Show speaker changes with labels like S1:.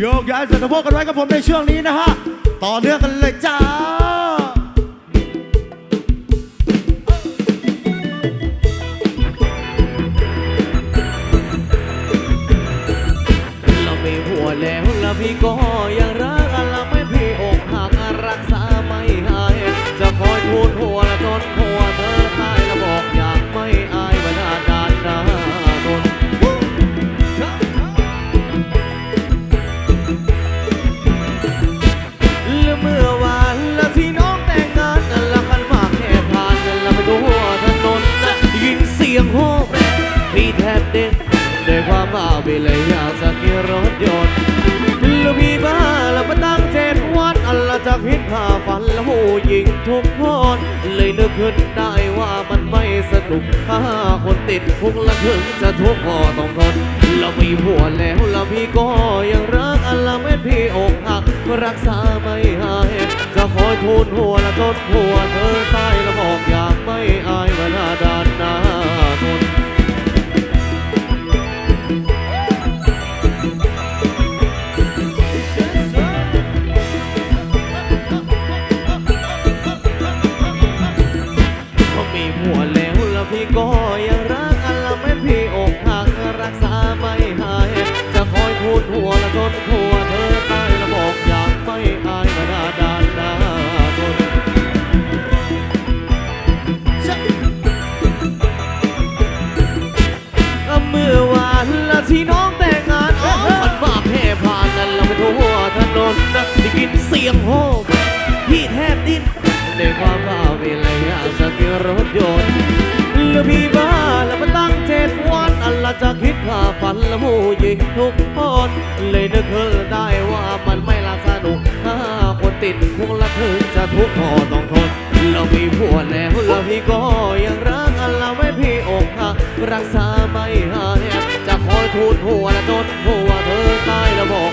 S1: โยกย้ายสะโพกกันไว้กับผมในช่วงนี้นะฮะ ต่อเนื่องกันเลยจ้า
S2: เราไม่หัวแล้วแล้วพี่ก็ยังรัก ยินเสียงโฮกพี่แทบเด็ดด้วยความบ้าไปเลยอยากจะขี่รถยนต์แล้วพี่บ้าแล้วมาตั้งเจ็ดวันอันละจากพิษผ่าฟันแล้วหูยิงทุกคนเลยนึกขึ้นได้ว่ามันไม่สนุกถ้าคนติดคุกละถึงจะทุกข์ก็ต้องทนเรามีผัวแล้วแล้วพี่ก็ยังรักอันละไม่พี่อกหักรักษาไม่หายจะคอยทูนหัวและจนหัวเธอตาย ก็มีผัวแล้วแล้วพี่ก็ยังรักอันละไม่พี่อกหักรักษาไม่หาย จะคอยพูดหัวละจนหัวเธอตายล้วบอกอยากไม่อายมาหน้าดานหน้าทนเมื่อวานละที่น้องแต่งงานอ๋อพันมาแพ่ผ่านนั่นเราไปทั่วถนนนะได้ยินเสียงโห่พี่แทบดิ้นในความบ้ เวลาอยากรถยนต์แล้วพี่บ้าแล้วมาตั้งเจ็ดวันอันละจะคิดฆ่าฝันละมูยิงทุกคนเลยนึกขึ้นได้ว่ามันไม่ละสนุกถ้าคนติดคุกละถึงจะทุกข์ก็ต้องทนเรามีผัวแล้วแล้วพี่ก็ยังรักอันละไม่พี่อกหักรักษาไม่หายจะคอยทูนหัวและจนหัวเธอตายแล้วบอก